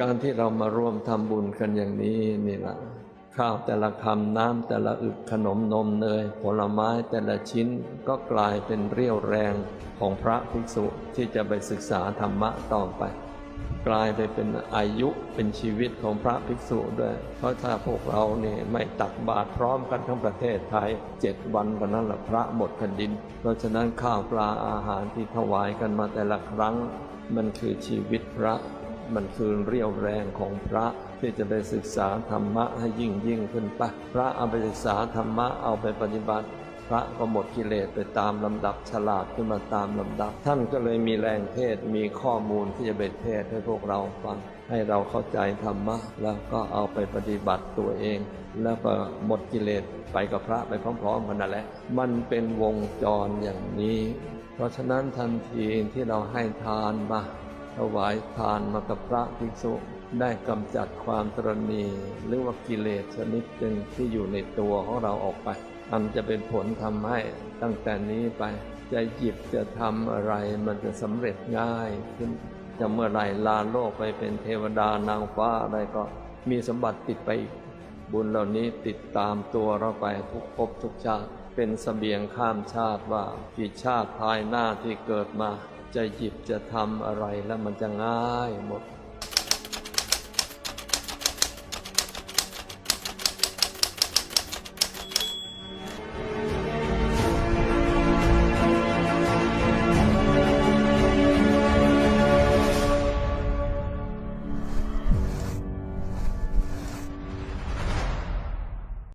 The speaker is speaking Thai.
การที่เรามาร่วมทำบุญกันอย่างนี้นี่ละข้าวแต่ละคำน้ำแต่ละอึกขนมนมเนยผลไม้แต่ละชิ้นก็กลายเป็นเรี่ยวแรงของพระภิกษุที่จะไปศึกษาธรรมะต่อไป กลายไปเป็นอายุเป็นชีวิตของพระภิกษุด้วย เพราะถ้าพวกเราเนี่ยไม่ตักบาตรพร้อมกันทั้งประเทศไทยเจ็ดวันวันนั้นละพระหมดแผ่นดิน เพราะฉะนั้นข้าวปลาอาหารที่ถวายกันมาแต่ละครั้ง มันคือชีวิตพระ มันคือเรี่ยวแรงของพระที่จะไปศึกษาธรรมะให้ยิ่งยิ่งขึ้นไปพระเอาไปศึกษาธรรมะเอาไปปฏิบัติ พระก็หมดกิเลสไปตามลำดับฉลาดขึ้นมาตามลำดับ ท่านก็เลยมีแรงเทศมีข้อมูลที่จะไปเทศให้พวกเราฟัง ให้เราเข้าใจธรรมะแล้วก็เอาไปปฏิบัติตัวเอง แล้วก็หมดกิเลสไปกับพระไปพร้อมๆกันนั่นแหละมันเป็นวงจรอย่างนี้ เพราะฉะนั้นทันทีที่เราให้ทานมา ถวายทานมากับพระภิกษุ ได้กำจัดความตรณี หรือว่ากิเลสชนิดหนึ่งที่อยู่ในตัวของเราออกไปมันจะเป็นผลทำให้ตั้งแต่นี้ไป จะหยิบจะทำอะไรมันจะสำเร็จง่ายขึ้น จะเมื่อไหรลาโลกไปเป็นเทวดานางฟ้าอะไรก็มีสมบัติติดไปอีก บุญเหล่านี้ติดตามตัวเราไปทุกภพทุกชาติ เป็นเสบียงข้ามชาติว่ากี่ชาติภายหน้าที่เกิดมา จะหยิบจะทำอะไรแล้วมันจะง่ายหมด